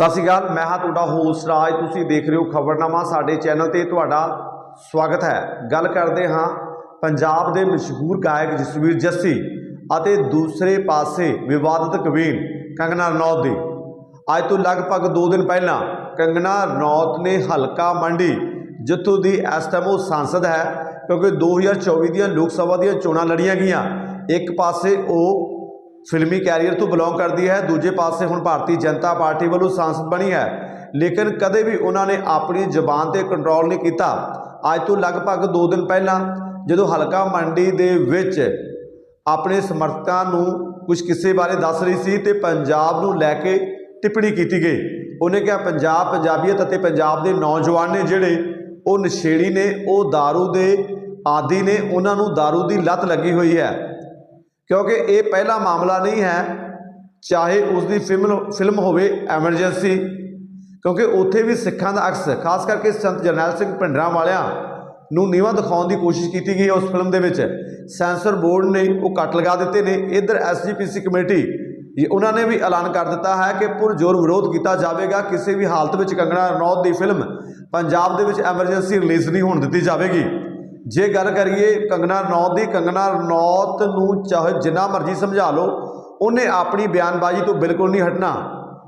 ਸਤਿ ਸ਼੍ਰੀ ਅਕਾਲ, ਮੈਂ ਹਾਂ ਤੁਹਾਡਾ ਹੋਸਟ ਰਾਜ। ਤੁਸੀਂ ਦੇਖ ਰਹੇ ਹੋ ਖਬਰਨਾਮਾ ਸਾਡੇ ਚੈਨਲ ਤੇ। ਤੁਹਾਡਾ ਸਵਾਗਤ ਹੈ। ਗੱਲ ਕਰਦੇ ਹਾਂ ਪੰਜਾਬ ਦੇ ਮਸ਼ਹੂਰ ਗਾਇਕ ਜਸਵੀਰ ਜੱਸੀ ਅਤੇ ਦੂਸਰੇ ਪਾਸੇ ਵਿਵਾਦਤ ਕਵੀਨ ਕੰਗਨਾ ਰਣੌਤ ਦੀ। ਅੱਜ ਤੋਂ ਲਗਭਗ 2 ਦਿਨ ਪਹਿਲਾਂ ਕੰਗਨਾ ਰਣੌਤ ਨੇ ਹਲਕਾ ਮੰਡੀ, ਜਿੱਥੋਂ ਦੀ ਇਸ ਟਾਈਮ ਉਹ ਸੰਸਦ ਹੈ, ਕਿਉਂਕਿ 2024 ਦੀਆਂ ਲੋਕ ਸਭਾ ਦੀਆਂ ਚੋਣਾਂ ਲੜੀਆਂ ਗਈਆਂ। ਇੱਕ ਪਾਸੇ ਉਹ ਫਿਲਮੀ ਕੈਰੀਅਰ ਤੋਂ ਬਿਲੋਂਗ ਕਰਦੀ ਹੈ ਦੂਜੇ ਪਾਸੇ ਹੁਣ ਭਾਰਤੀ ਜਨਤਾ ਪਾਰਟੀ ਵੱਲੋਂ ਸੰਸਦ ਬਣੀ ਹੈ ਲੇਕਿਨ ਕਦੇ ਵੀ ਉਹਨਾਂ ਨੇ ਆਪਣੀ ਜ਼ੁਬਾਨ ਤੇ ਕੰਟਰੋਲ ਨਹੀਂ ਕੀਤਾ ਅੱਜ ਤੋਂ ਲਗਭਗ 2 ਦਿਨ ਪਹਿਲਾਂ ਜਦੋਂ ਹਲਕਾ ਮੰਡੀ ਦੇ ਵਿੱਚ ਆਪਣੇ ਸਮਰਥਕਾਂ ਨੂੰ ਕੁਝ ਕਿਸੇ ਬਾਰੇ ਦੱਸ ਰਹੀ ਸੀ ਤੇ ਪੰਜਾਬ ਨੂੰ ਲੈ ਕੇ ਟਿੱਪਣੀ ਕੀਤੀ ਗਈ ਉਹਨੇ ਕਿਹਾ ਪੰਜਾਬ ਪੰਜਾਬੀਅਤ ਅਤੇ ਪੰਜਾਬ ਦੇ ਨੌਜਵਾਨ ਨੇ ਜਿਹੜੇ ਉਹ ਨਸ਼ੇੜੀ ਨੇ ਉਹ दारू ਦੇ ਆਦੀ ਨੇ ਉਹਨਾਂ ਨੂੰ दारू ਦੀ ਲਤ ਲੱਗੀ ਹੋਈ ਹੈ ਕਿਉਂਕਿ ਇਹ ਪਹਿਲਾ ਮਾਮਲਾ ਨਹੀਂ ਹੈ, ਚਾਹੇ ਉਸ ਦੀ ਫਿਲਮ ਫਿਲਮ ਹੋਵੇ ਐਮਰਜੈਂਸੀ, ਕਿਉਂਕਿ ਉੱਥੇ ਵੀ ਸਿੱਖਾਂ ਦਾ ਅਕਸ, ਖਾਸ ਕਰਕੇ ਸੰਤ ਜਰਨੈਲ ਸਿੰਘ ਭਿੰਡਰਾਂ ਵਾਲਿਆਂ ਨੂੰ ਨੀਵਾਂ ਦਿਖਾਉਣ ਦੀ ਕੋਸ਼ਿਸ਼ ਕੀਤੀ ਗਈ ਹੈ ਉਸ ਫਿਲਮ ਦੇ ਵਿੱਚ। ਸੈਂਸਰ ਬੋਰਡ ਨੇ ਉਹ ਕੱਟ ਲਗਾ ਦਿੱਤੇ ਨੇ। ਇਧਰ ਐਸਜੀਪੀਸੀ ਕਮੇਟੀ, ਇਹ ਉਹਨਾਂ ਨੇ ਵੀ ਐਲਾਨ ਕਰ ਦਿੱਤਾ ਹੈ ਕਿ ਪੁਰਜੋਰ ਵਿਰੋਧ ਕੀਤਾ ਜਾਵੇਗਾ। ਕਿਸੇ ਵੀ ਹਾਲਤ ਵਿੱਚ ਕੰਗਣਾ ਰਣੌਤ ਦੀ ਫਿਲਮ ਪੰਜਾਬ ਦੇ ਵਿੱਚ ਐਮਰਜੈਂਸੀ ਰਿਲੀਜ਼ ਨਹੀਂ ਹੋਣ ਦਿੱਤੀ ਜਾਵੇਗੀ। ਜੇ ਗੱਲ ਕਰੀਏ ਕੰਗਨਾ ਰਣੌਤ ਦੀ ਕੰਗਨਾ ਰਣੌਤ ਨੂੰ ਚਾਹੇ ਜਿੰਨਾ ਮਰਜ਼ੀ ਸਮਝਾ ਲਓ, ਉਹਨੇ ਆਪਣੀ ਬਿਆਨਬਾਜ਼ੀ ਤੋਂ ਬਿਲਕੁਲ ਨਹੀਂ ਹਟਣਾ,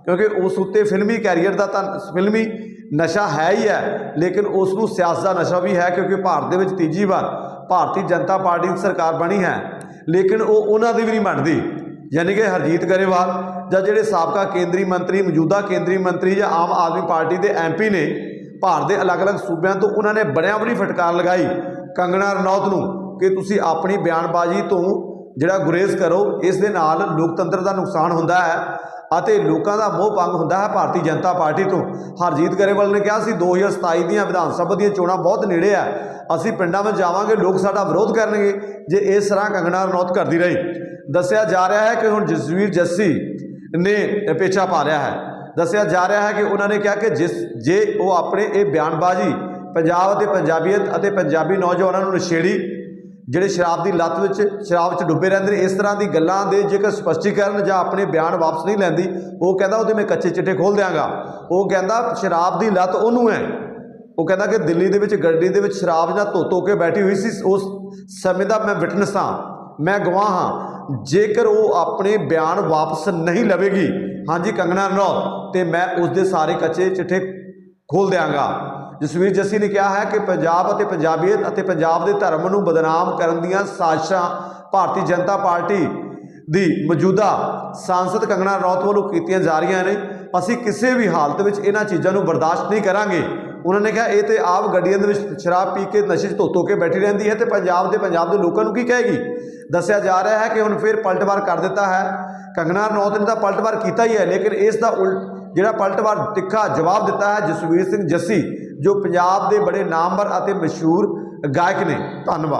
ਕਿਉਂਕਿ ਉਸ ਉੱਤੇ ਫਿਲਮੀ ਕੈਰੀਅਰ ਦਾ ਤਾਂ ਫਿਲਮੀ ਨਸ਼ਾ ਹੈ ਹੀ ਹੈ, ਲੇਕਿਨ ਉਸ ਨੂੰ ਸਿਆਸਤ ਦਾ ਨਸ਼ਾ ਵੀ ਹੈ, ਕਿਉਂਕਿ ਭਾਰਤ ਦੇ ਵਿੱਚ ਤੀਜੀ ਵਾਰ ਭਾਰਤੀ ਜਨਤਾ ਪਾਰਟੀ ਦੀ ਸਰਕਾਰ ਬਣੀ ਹੈ, ਲੇਕਿਨ ਉਹ ਉਹਨਾਂ ਦੀ ਵੀ ਨਹੀਂ ਮੰਨਦੀ, ਯਾਨੀ ਕਿ ਹਰਜੀਤ ਗਰੇਵਾਲ ਜਾਂ ਜਿਹੜੇ ਸਾਬਕਾ ਕੇਂਦਰੀ ਮੰਤਰੀ, ਮੌਜੂਦਾ ਕੇਂਦਰੀ ਮੰਤਰੀ ਜਾਂ ਆਮ ਆਦਮੀ ਪਾਰਟੀ ਦੇ ਐਮਪੀ ਨੇ, ਭਾਰਤ ਦੇ ਅਲੱਗ-ਅਲੱਗ ਸੂਬਿਆਂ ਤੋਂ ਉਹਨਾਂ ਨੇ ਬੜਿਆਂ ਬੜੀ ਫਟਕਾਰ ਲਗਾਈ ਕੰਗਣਾ ਰਣੌਤ ਨੂੰ ਕਿ ਤੁਸੀਂ ਆਪਣੀ ਬਿਆਨਬਾਜ਼ੀ ਤੋਂ ਜਿਹੜਾ ਗੁਰੇਜ਼ ਕਰੋ, ਇਸ ਦੇ ਨਾਲ ਲੋਕਤੰਤਰ ਦਾ ਨੁਕਸਾਨ ਹੁੰਦਾ ਹੈ ਅਤੇ ਲੋਕਾਂ ਦਾ ਮੋਹ ਭੰਗ ਹੁੰਦਾ ਹੈ ਭਾਰਤੀ ਜਨਤਾ ਪਾਰਟੀ ਤੋਂ। ਹਰਜੀਤ ਗਰੇਵਾਲ ਨੇ ਕਿਹਾ ਸੀ 2027 ਦੀਆਂ ਵਿਧਾਨ ਸਭਾ ਦੀਆਂ ਚੋਣਾਂ ਬਹੁਤ ਨੇੜੇ ਆ ਅਸੀਂ ਪਿੰਡਾਂ ਵਿੱਚ ਜਾਵਾਂਗੇ, ਲੋਕ ਸਾਡਾ ਵਿਰੋਧ ਕਰਨਗੇ, ਜੇ ਇਸ ਤਰ੍ਹਾਂ ਕੰਗਣਾ ਰਣੌਤ ਕਰਦੀ ਰਹੀ। ਦੱਸਿਆ ਜਾ ਰਿਹਾ ਹੈ ਕਿ ਹੁਣ ਜਸਵੀਰ ਜੱਸੀ ਨੇ ਪੇਚਾ ਪਾ ਰਿਹਾ ਹੈ। ਦੱਸਿਆ ਜਾ ਰਿਹਾ ਹੈ ਕਿ ਉਹਨਾਂ ਨੇ ਕਿਹਾ ਕਿ ਜਿਸ ਜੇ ਉਹ ਆਪਣੇ ਇਹ ਬਿਆਨਬਾਜ਼ੀ ਪੰਜਾਬ ਅਤੇ ਪੰਜਾਬੀਅਤ ਅਤੇ ਪੰਜਾਬੀ ਨੌਜਵਾਨਾਂ ਨੂੰ ਨਸ਼ੇੜੀ ਜਿਹੜੇ ਸ਼ਰਾਬ ਦੀ ਲਤ ਵਿੱਚ, ਸ਼ਰਾਬ 'ਚ ਡੁੱਬੇ ਰਹਿੰਦੇ ਨੇ, ਇਸ ਤਰ੍ਹਾਂ ਦੀ ਗੱਲਾਂ ਦੇ ਜੇਕਰ ਸਪਸ਼ਟੀਕਰਨ ਜਾਂ ਆਪਣੇ ਬਿਆਨ ਵਾਪਸ ਨਹੀਂ ਲੈਂਦੀ, ਉਹ ਕਹਿੰਦਾ ਉਹਦੇ ਮੈਂ ਕੱਚੇ ਚਿੱਟੇ ਖੋਲ ਦਿਆਂਗਾ। ਉਹ ਕਹਿੰਦਾ ਸ਼ਰਾਬ ਦੀ ਲਤ ਉਹਨੂੰ ਹੈ। ਉਹ ਕਹਿੰਦਾ ਕਿ ਦਿੱਲੀ ਦੇ ਵਿੱਚ ਗੱਡੀ ਦੇ ਵਿੱਚ ਸ਼ਰਾਬ ਜਾਂ ਧੋ ਧੋ ਕੇ ਬੈਠੀ ਹੋਈ ਸੀ, ਉਸ ਸਮੇਂ ਦਾ ਮੈਂ ਵਿਟਨੈਸ ਹਾਂ, ਮੈਂ ਗਵਾਹ ਹਾਂ। ਜੇਕਰ ਉਹ ਆਪਣੇ ਬਿਆਨ ਵਾਪਸ ਨਹੀਂ ਲਵੇਗੀ, ਹਾਂਜੀ ਕੰਗਣਾ ਰਣੌਤ, ਤੇ ਮੈਂ ਉਸ ਦੇ ਸਾਰੇ ਕੱਚੇ ਚਿੱਠੇ ਖੋਲ ਦਿਆਂਗਾ। ਜਸਵੀਰ ਜੱਸੀ ਨੇ ਕਿਹਾ ਹੈ ਕਿ ਪੰਜਾਬ ਅਤੇ ਪੰਜਾਬੀਅਤ ਅਤੇ ਪੰਜਾਬ ਦੇ ਧਰਮ ਨੂੰ ਬਦਨਾਮ ਕਰਨ ਦੀਆਂ ਸਾਜ਼ਿਸ਼ਾਂ ਭਾਰਤੀ ਜਨਤਾ ਪਾਰਟੀ ਦੀ ਮੌਜੂਦਾ ਸਾਂਸਦ ਕੰਗਣਾ ਰੌਤ ਵੱਲੋਂ ਕੀਤੀਆਂ ਜਾ ਰਹੀਆਂ ਨੇ। ਅਸੀਂ ਕਿਸੇ ਵੀ ਹਾਲਤ ਵਿੱਚ ਇਹਨਾਂ ਚੀਜ਼ਾਂ ਨੂੰ ਬਰਦਾਸ਼ਤ ਨਹੀਂ ਕਰਾਂਗੇ। ਉਹਨਾਂ ਨੇ ਕਿਹਾ, ਇਹ ਤੇ ਆਪ ਗੱਡੀਆਂ ਦੇ ਵਿੱਚ ਸ਼ਰਾਬ ਪੀ ਕੇ ਨਸ਼ੇ 'ਚ ਧੋ-ਧੋ ਕੇ ਬੈਠੀ ਰਹਿੰਦੀ ਹੈ ਤੇ ਪੰਜਾਬ ਦੇ ਪੰਜਾਬ ਦੇ ਲੋਕਾਂ ਨੂੰ ਕੀ ਕਹੇਗੀ? ਦੱਸਿਆ ਜਾ ਰਿਹਾ ਹੈ ਕਿ ਹੁਣ ਫਿਰ ਪਲਟਵਾਰ ਕਰ ਦਿੱਤਾ ਹੈ। ਕੰਗਨਾ ਰੌਤ ਨੇ ਤਾਂ ਪਲਟਵਾਰ ਕੀਤਾ ਹੀ ਹੈ, ਲੇਕਿਨ ਇਸ ਦਾ ਉਲਟ ਜਿਹੜਾ ਪਲਟਵਾਰ ਤਿੱਖਾ ਜਵਾਬ ਦਿੱਤਾ ਹੈ, ਜਸਵੀਰ ਸਿੰਘ ਜੱਸੀ ਜੋ ਪੰਜਾਬ ਦੇ ਬੜੇ ਨਾਮਵਰ ਅਤੇ ਮਸ਼ਹੂਰ ਗਾਇਕ ਨੇ। ਧੰਨਵਾਦ।